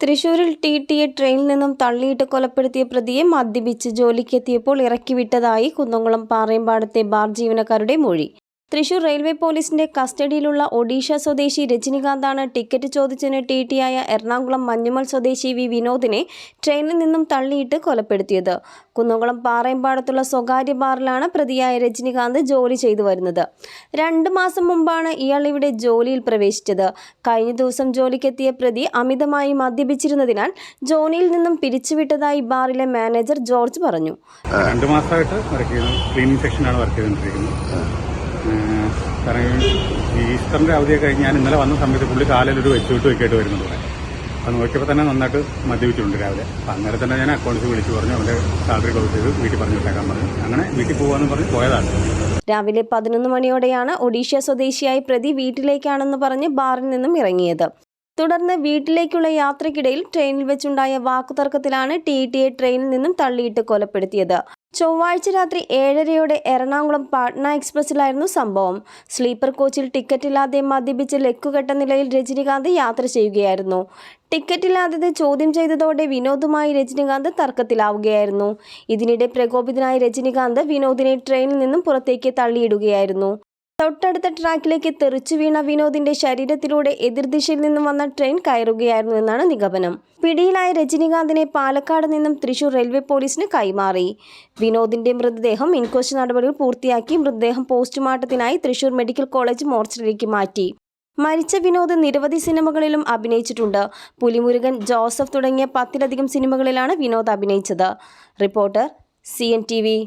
തൃശൂരിൽ ടി ടിയെ ട്രെയിനിൽ നിന്നും തള്ളിയിട്ട് കൊലപ്പെടുത്തിയ പ്രതിയെ മദ്യപിച്ച് ജോലിക്കെത്തിയപ്പോൾ ഇറക്കിവിട്ടതായി കുന്നംകുളം പാറയമ്പാടത്തെ ബാർ ജീവനക്കാരുടെ മൊഴി. തൃശൂർ റെയിൽവേ പോലീസിന്റെ കസ്റ്റഡിയിലുള്ള ഒഡീഷ സ്വദേശി രജനികാന്താണ് ടിക്കറ്റ് ചോദിച്ചതിന് ടി ടിയായ എറണാകുളം മഞ്ഞുമൽ സ്വദേശി വി വിനോദിനെ ട്രെയിനിൽ നിന്നും തള്ളിയിട്ട് കൊലപ്പെടുത്തിയത്. കുന്നംകുളം പാറയമ്പാടത്തുള്ള സ്വകാര്യ ബാറിലാണ് പ്രതിയായ രജനികാന്ത് ജോലി ചെയ്തു വരുന്നത്. രണ്ട് മാസം മുമ്പാണ് ഇയാൾ ഇവിടെ ജോലിയിൽ പ്രവേശിച്ചത്. കഴിഞ്ഞ ദിവസം ജോലിക്കെത്തിയ പ്രതി അമിതമായി മദ്യപിച്ചിരുന്നതിനാൽ ജോലിയിൽ നിന്നും പിരിച്ചുവിട്ടതായി ബാറിലെ മാനേജർ ജോർജ് പറഞ്ഞു. രണ്ട് മാസമായിട്ട് സെക്ഷനാണ് വർക്ക് കാരണം ഈ ഈസ്റ്ററിന്റെ അവധിയൊക്കെ കഴിഞ്ഞ് ഞാൻ ഇന്നലെ വന്ന സമയത്ത് പുള്ളി കാലിൽ ഒരു വെച്ചുവിട്ട് വെക്കായിട്ട് വരുന്നുണ്ട് ഇവിടെ. അത് നോക്കിയപ്പോൾ തന്നെ നന്നായിട്ട് മദ്യപിച്ചിട്ടുണ്ട് രാവിലെ. അപ്പം അന്നേരം തന്നെ ഞാൻ അക്കൗണ്ട്സ് വിളിച്ചു പറഞ്ഞു അവന്റെ സാലറി ക്ലോസ് ചെയ്ത് വീട്ടിൽ പറഞ്ഞു വിട്ടേക്കാൻ പറഞ്ഞു. അങ്ങനെ വീട്ടിൽ പോകാമെന്ന് പറഞ്ഞ് പോയതാണ്. രാവിലെ പതിനൊന്ന് മണിയോടെയാണ് ഒഡീഷ സ്വദേശിയായ പ്രതി വീട്ടിലേക്കാണെന്ന് പറഞ്ഞ് ബാറിൽ നിന്നും ഇറങ്ങിയത്. തുടർന്ന് വീട്ടിലേക്കുള്ള യാത്രക്കിടയിൽ ട്രെയിനിൽ വെച്ചുണ്ടായ വാക്കുതർക്കത്തിലാണ് ടി ട്രെയിനിൽ നിന്നും തള്ളിയിട്ട് കൊലപ്പെടുത്തിയത്. ചൊവ്വാഴ്ച രാത്രി ഏഴരയോടെ എറണാകുളം പാട്ന എക്സ്പ്രസിലായിരുന്നു സംഭവം. സ്ലീപ്പർ കോച്ചിൽ ടിക്കറ്റ് ഇല്ലാതെ മദ്യപിച്ച് ലക്കുകെട്ട നിലയിൽ രജനികാന്ത് യാത്ര ചെയ്യുകയായിരുന്നു. ടിക്കറ്റ് ടിക്കറ്റില്ലാത്തത് ചോദ്യം ചെയ്തതോടെ വിനോദുമായി രജനികാന്ത് തർക്കത്തിലാവുകയായിരുന്നു. ഇതിനിടെ പ്രകോപിതനായ രജനികാന്ത് വിനോദിനെ ട്രെയിനിൽ നിന്നും പുറത്തേക്ക് തള്ളിയിടുകയായിരുന്നു. തൊട്ടടുത്ത ട്രാക്കിലേക്ക് തെറിച്ചു വീണ വിനോദിന്റെ ശരീരത്തിലൂടെ എതിർദിശയിൽ നിന്നും വന്ന ട്രെയിൻ കയറുകയായിരുന്നു എന്നാണ് നിഗമനം. പിടിയിലായ രജനീകാന്തിനെ പാലക്കാട് നിന്നും തൃശൂർ റെയിൽവേ പോലീസിന് കൈമാറി. വിനോദിന്റെ മൃതദേഹം ഇൻക്വസ്റ്റ് നടപടികൾ പൂർത്തിയാക്കി മൃതദേഹം പോസ്റ്റ്മോർട്ടത്തിനായി തൃശൂർ മെഡിക്കൽ കോളേജ് മോർച്ചറിയിലേക്ക് മാറ്റി. മരിച്ച വിനോദ് നിരവധി സിനിമകളിലും അഭിനയിച്ചിട്ടുണ്ട്. പുലിമുരുകൻ ജോസഫ് തുടങ്ങിയ പത്തിലധികം സിനിമകളിലാണ് വിനോദ് അഭിനയിച്ചത്. Reporter C N T V.